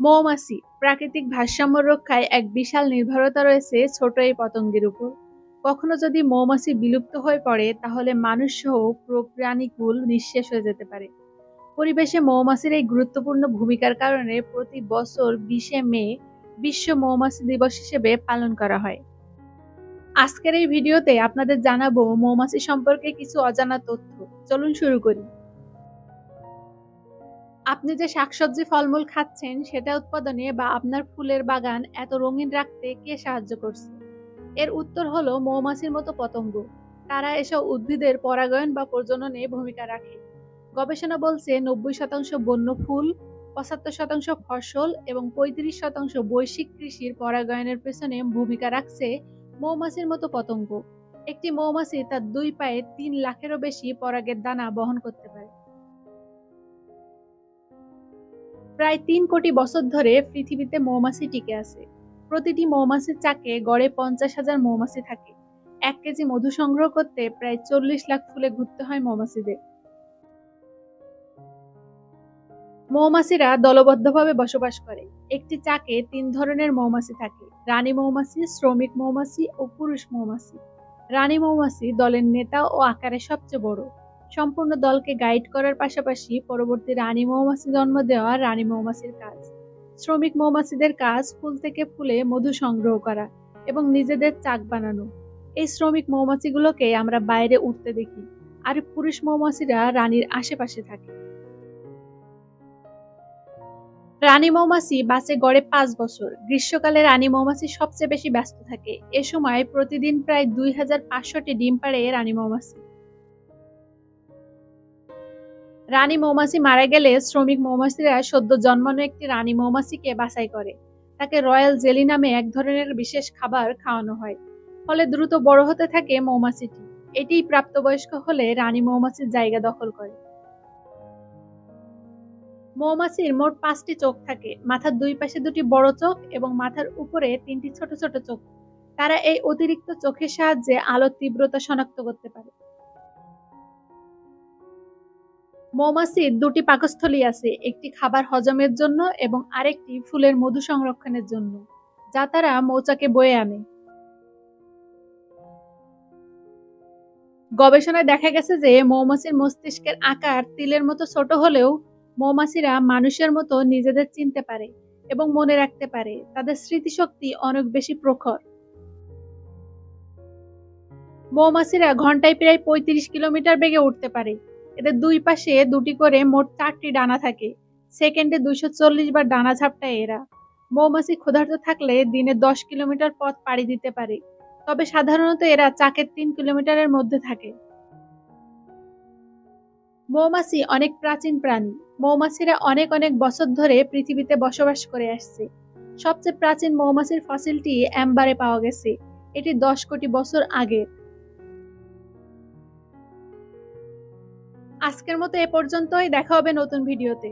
মৌমাছি, প্রাকৃতিক ভারসাম্য রক্ষায় এক বিশাল নির্ভরতা রয়েছে ছোট এই পতঙ্গের উপর। কখনো যদি মৌমাছি বিলুপ্ত হয়ে পড়ে, তাহলে মানুষ সহ প্রাণীকুল নিঃশেষ হয়ে যেতে পারে। পরিবেশে মৌমাছির এই গুরুত্বপূর্ণ ভূমিকার কারণে প্রতি বছর বিশে মে বিশ্ব মৌমাছি দিবস হিসেবে পালন করা হয়। আজকের এই ভিডিওতে আপনাদের জানাব মৌমাছি সম্পর্কে কিছু অজানা তথ্য। চলুন শুরু করি। আপনি যে শাকসবজি, ফলমূল খাচ্ছেন, সেটা উৎপাদনে বা আপনার ফুলের বাগান এত রঙিন রাখতে কে সাহায্য করছে? এর উত্তর হলো মৌমাছির মতো পতঙ্গ। তারা এসব উদ্ভিদের পরাগায়ন বা প্রজননে ভূমিকা রাখে। গবেষণা বলছে নব্বই শতাংশ বন্য ফুল, পঁচাত্তর শতাংশ ফসল এবং পঁয়ত্রিশ শতাংশ বৈশ্বিক কৃষির পরাগায়নের পেছনে ভূমিকা রাখছে মৌমাছির মতো পতঙ্গ। একটি মৌমাছি তার দুই পায়ে তিন লাখেরও বেশি পরাগের দানা বহন করতে পারে। প্রায় তিন কোটি বছর ধরে পৃথিবীতে মৌমাছি টিকে আছে। প্রতিটি মৌমাছির চাকে গড়ে পঞ্চাশ হাজার মৌমাছি থাকে। এক কেজি মধু সংগ্রহ করতে প্রায় চল্লিশ লাখ ফুলে ঘুরতে হয় মৌমাছিদের। মৌমাছিরা দলবদ্ধভাবে বসবাস করে। একটি চাকে তিন ধরনের মৌমাছি থাকে। রানী মৌমাছি, শ্রমিক মৌমাছি ও পুরুষ মৌমাছি। রানী মৌমাছি দলের নেতা ও আকারে সবচেয়ে বড়। সম্পূর্ণ দলকে গাইড করার পাশাপাশি পরবর্তী রানী মৌমাছি জন্ম দেওয়া রানী মৌমাছির কাজ। শ্রমিক মৌমাছিদের কাজ ফুল থেকে ফুলে মধু সংগ্রহ করা এবং নিজেদের চাক বানানো। এই শ্রমিক মৌমাছিগুলোকে আমরা বাইরে উঠতে দেখি আর পুরুষ মৌমাছিরা রানীর আশেপাশে থাকে। রানী মৌমাছি বাসে গড়ে পাঁচ বছর। গ্রীষ্মকালে রানী মৌমাছি সবচেয়ে বেশি ব্যস্ত থাকে। এ সময় প্রতিদিন প্রায় দুই হাজার পাঁচশোটি ডিম পাড়ে রানী মৌমাছি। রানী মৌমাছি মারা গেলে শ্রমিক মৌমাছিরা সদ্য জন্মানো একটি রানী মৌমাছিকে বাছাই করে। তাকে রয়্যাল জেলি নামে এক ধরনের বিশেষ খাবার খাওয়ানো হয়। ফলে দ্রুত বড় হতে থাকে মৌমাছিটি। এটি প্রাপ্তবয়স্ক হলে রানী মৌমাছির জায়গা দখল করে। মৌমাছির মোট পাঁচটি চোখ থাকে। মাথার দুই পাশে দুটি বড় চোখ এবং মাথার উপরে তিনটি ছোট ছোট চোখ। তারা এই অতিরিক্ত চোখের সাহায্যে আলোর তীব্রতা শনাক্ত করতে পারে। মৌমাছির দুটি পাকস্থলী আছে, একটি খাবার হজমের জন্য এবং আরেকটি ফুলের মধু সংরক্ষণের জন্য, যা তারা মৌচাকে বয়ে আনে। গবেষণায় দেখা গেছে যে মৌমাছির মস্তিষ্কের আকার তিলের মতো ছোট হলেও মৌমাছিরা মানুষের মতো নিজেদের চিনতে পারে এবং মনে রাখতে পারে, তাদের স্মৃতিশক্তি অনেক বেশি প্রখর। মৌমাছিরা ঘন্টায় প্রায় পঁয়ত্রিশ কিলোমিটার বেগে উঠতে পারে এদের দুই পাশে দুটি করে মোট চারটি ডানা থাকে। সেকেন্ডে দুইশো চল্লিশ বার ডানা ঝাপটায় এরা। মৌমাছি ক্ষুধার্ত থাকলে দিনে দশ কিলোমিটার পথ পাড়ি দিতে পারে। তবে সাধারণত এরা চাকের তিন কিলোমিটারের মধ্যে থাকে। মৌমাছি অনেক প্রাচীন প্রাণী। মৌমাছিরা অনেক অনেক বছর ধরে পৃথিবীতে বসবাস করে আসছে। সবচেয়ে প্রাচীন মৌমাছির ফসিলটি অ্যাম্বারে পাওয়া গেছে। এটি দশ কোটি বছর আগের আজকের মতো এ পর্যন্তই। দেখা হবে নতুন ভিডিওতে।